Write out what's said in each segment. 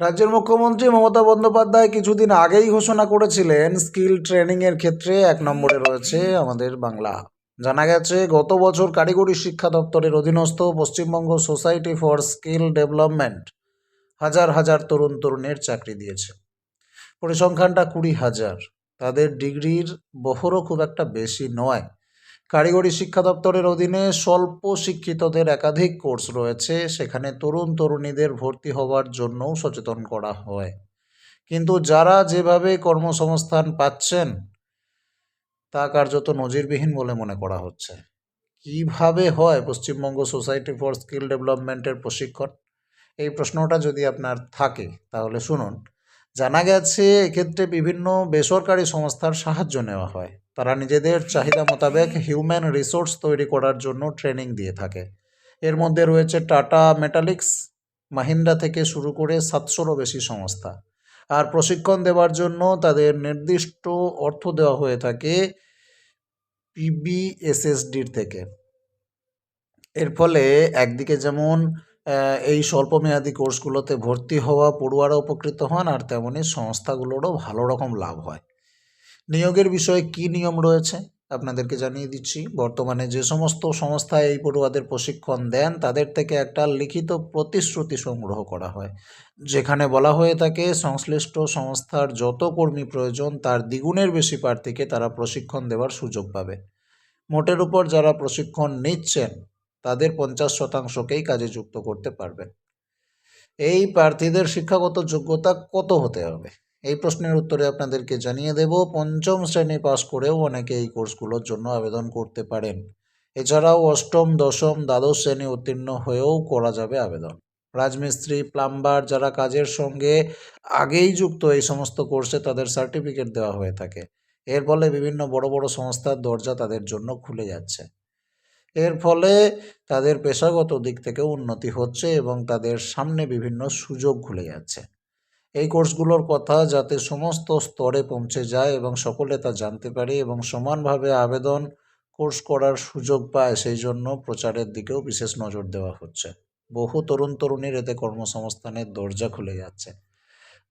রাজ্যের মুখ্যমন্ত্রী মমতা বন্দ্যোপাধ্যায় কিছুদিন আগেই ঘোষণা করেছিলেন, স্কিল ট্রেনিংয়ের ক্ষেত্রে এক নম্বরে রয়েছে আমাদের বাংলা। জানা গেছে, গত বছর কারিগরি শিক্ষা দপ্তরের অধীনস্থ Paschimbanga society for skill development হাজার হাজার তরুণ তরুণের চাকরি দিয়েছে। পরিসংখ্যানটা কুড়ি হাজার। তাদের ডিগ্রির বহরও খুব একটা বেশি নয়। কারিগরি শিক্ষা দপ্তরের অধীনে স্বল্প শিক্ষিতদের একাধিক কোর্স রয়েছে। সেখানে তরুণ তরুণীদের ভর্তি হওয়ার জন্যও সচেতন করা হয়। কিন্তু যারা যেভাবে কর্মসংস্থান পাচ্ছেন, তা কার্যত নজিরবিহীন বলে মনে করা হচ্ছে। কীভাবে হয় পশ্চিমবঙ্গ সোসাইটি ফর স্কিল ডেভেলপমেন্টের প্রশিক্ষণ? এই প্রশ্নটা যদি আপনার থাকে, তাহলে শুনুন। জানা গেছে, এক্ষেত্রে বিভিন্ন বেসরকারি সংস্থার সাহায্য নেওয়া হয়। তারা নিজেদের চাহিদা মোতাবেক হিউম্যান রিসোর্স তৈরি করার জন্য ট্রেনিং দিয়ে থাকে। এর মধ্যে রয়েছে টাটা মেটালিক্স, মাহিন্দ্রা থেকে শুরু করে সাতশোরও বেশি সংস্থা। আর প্রশিক্ষণ দেওয়ার জন্য তাদের নির্দিষ্ট অর্থ দেওয়া হয়ে থাকে পিবিএসএসডির থেকে। এর ফলে একদিকে যেমন এই স্বল্পমেয়াদী কোর্সগুলোতে ভর্তি হওয়া পড়ুয়ারা উপকৃত হন, আর তেমনি সংস্থাগুলোরও ভালো রকম লাভ হয়। নিয়োগের বিষয়ে কি নিয়ম রয়েছে? আপনাদেরকে জানিয়ে দিচ্ছি, বর্তমানে যে সমস্ত সংস্থা এই পড়ুয়াদের প্রশিক্ষণ দেন, তাদের থেকে একটা লিখিত প্রতিশ্রুতি সংগ্রহ করা হয়, যেখানে বলা হয়ে থাকে, সংশ্লিষ্ট সংস্থার যত কর্মী প্রয়োজন, তার দ্বিগুণের বেশি প্রার্থীকে তারা প্রশিক্ষণ দেওয়ার সুযোগ পাবে। মোটের উপর যারা প্রশিক্ষণ নিচ্ছেন, তাদের পঞ্চাশ শতাংশকেই কাজে যুক্ত করতে পারবেন। এই প্রার্থীদের শিক্ষাগত যোগ্যতা কত হতে হবে? এই প্রশ্নের উত্তরে আপনাদেরকে জানিয়ে দেব, পঞ্চম শ্রেণি পাস করেও অনেকে এই কোর্সগুলোর জন্য আবেদন করতে পারেন। এছাড়াও অষ্টম, দশম, দ্বাদশ শ্রেণি উত্তীর্ণ হয়েও করা যাবে আবেদন। রাজমিস্ত্রি, প্লাম্বার যারা কাজের সঙ্গে আগেই যুক্ত এই সমস্ত কোর্সে তাদের সার্টিফিকেট দেওয়া হয়ে থাকে। এর ফলে বিভিন্ন বড় বড় সংস্থার দরজা তাদের জন্য খুলে যাচ্ছে। এর ফলে তাদের পেশাগত দিক থেকেও উন্নতি হচ্ছে এবং তাদের সামনে বিভিন্ন সুযোগ খুলে যাচ্ছে। এই কোর্সগুলোর কথা যাতে সমস্ত স্তরে পৌঁছে যায় এবং সকলে তা জানতে পারে এবং সমানভাবে আবেদন কোর্স করার সুযোগ পায়, সেই জন্য প্রচারের দিকেও বিশেষ নজর দেওয়া হচ্ছে। বহু তরুণ তরুণীর এতে কর্মসংস্থানের দরজা খুলে যাচ্ছে।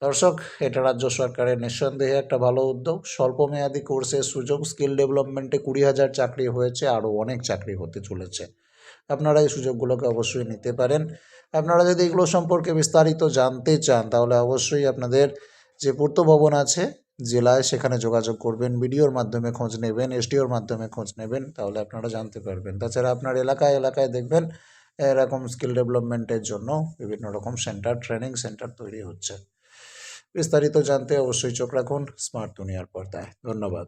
দর্শক, এটা রাজ্য সরকারের নিঃসন্দেহে একটা ভালো উদ্যোগ। স্বল্পমেয়াদী কোর্সের সুযোগ, স্কিল ডেভেলপমেন্টে কুড়ি হাজার চাকরি হয়েছে, আরও অনেক চাকরি হতে চলেছে। আপনারা এই সুযোগগুলোকে অবশ্যই নিতে পারেন। আপনারা যদি এগুলো সম্পর্কে বিস্তারিত জানতে চান, তাহলে অবশ্যই আপনাদের যে পূর্ত ভবন আছে, জেলায় সেখানে যোগাযোগ করবেন বিডিওর মাধ্যমে খোঁজ নেবেন, এসডিওর মাধ্যমে খোঁজ নেবেন, তাহলে আপনারা জানতে পারবেন। তাছাড়া আপনার এলাকায় এলাকায় দেখবেন, এরকম স্কিল ডেভেলপমেন্টের জন্য বিভিন্ন রকম সেন্টার, ট্রেনিং সেন্টার তৈরি হচ্ছে। বিস্তারিত জানতে অবশ্যই চোখ রাখুন স্মার্ট দুনিয়ার পর্দায়। ধন্যবাদ।